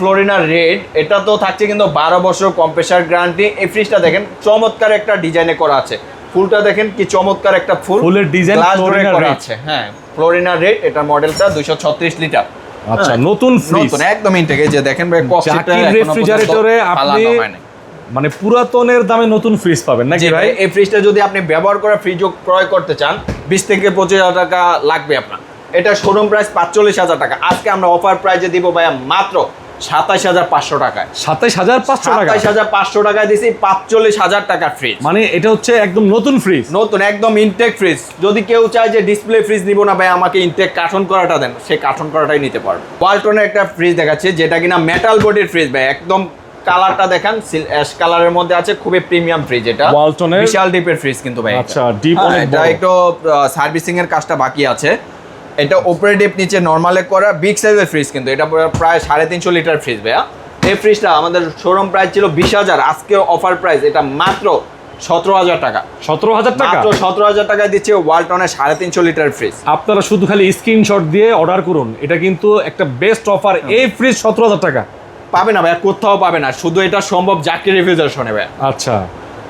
ফ্লোরিনা red এটা তো থাকছে কিন্তু বারো বছর কম্প্রেসার গ্যারান্টি এই ফ্রিজটা দেখেন চমৎকার একটা ডিজাইনে করা আছে। ফুলটা দেখেন কি চমৎকার একটা ফুল। ফুলের ডিজাইন করা আছে হ্যাঁ। ফ্লোরিনা রেড এটা মডেলটা দুইশো ছত্রিশ লিটার। আচ্ছা হ্যাঁ, নতুন ফ্রিজ নতুন একদম ইনটেক যে দেখেন ভাই রেফ্রিজারেটরে আপনি মানে পুরাতনের দামে নতুন ফ্রিজ পাবেন নাকি ভাই ভাই? এই ফ্রিজটা যদি আপনি ব্যবহার করে ফ্রিজ ক্রয় করতে চান বিশ থেকে পঁচিশ হাজার টাকা লাগবে আপনার। এটা শোরুম প্রাইস পাঁচচল্লিশ হাজার টাকা। আজকে আমরা অফার প্রাইজে দিব ভাইয়া মাত্র সাতাশ হাজার পাঁচশো টাকায়। সাতাইশ হাজার পাঁচশো টাকা? সাতাশ হাজার পাঁচশো টাকায় দিছি পাঁচচল্লিশ হাজার টাকার ফ্রিজ মানে এটা হচ্ছে একদম নতুন ফ্রিজ নতুন একদম ইনটেক ফ্রিজ যদি কেউ চায় যে ডিসপ্লে ফ্রিজ নিব না ভাই আমাকে ইনটেক কার্টন করাটা দেন সে কার্টন করাটাই নিতে পারবে। ওয়ালটনের একটা ফ্রিজ দেখাচ্ছে যেটা কিনা মেটাল বডির ফ্রিজ ভাই একদম কালারটা দেখান অ্যাশ কালারের মধ্যে আছে খুবই প্রিমিয়াম ফ্রিজ এটা। ওয়ালটনের? বিশাল ডিপের ফ্রিজ কিন্তু ভাই। আচ্ছা, হ্যাঁ, অনেক এটা একটু সার্ভিসিং এর কাজটা বাকি আছে। এটা উপরে ডিপ নিচে নর্মালে করা বিগ সাইজের ফ্রিজ কিন্তু। এটা প্রায় সাড়ে তিনশো লিটার ফ্রিজ ভাইয়া। এই ফ্রিজটা আমাদের শোরুম প্রাইস ছিল বিশ হাজার। আজকে অফার প্রাইস এটা মাত্র সতেরো হাজার টাকা। সতেরো হাজার টাকা? মাত্র সতেরো হাজার টাকায় দিচ্ছে ওয়ালটনের সাড়ে তিনশো লিটার ফ্রিজ আপনারা শুধু খালি স্ক্রিনশট দিয়ে অর্ডার করুন। এটা কিন্তু একটা বেস্ট অফার এই ফ্রিজ সতেরো হাজার টাকা। পাবে না ভাই কোথাও পাবে না। শুধু এটা সম্ভব জাকির রেফ্রিজারেশনে ভাই আচ্ছা।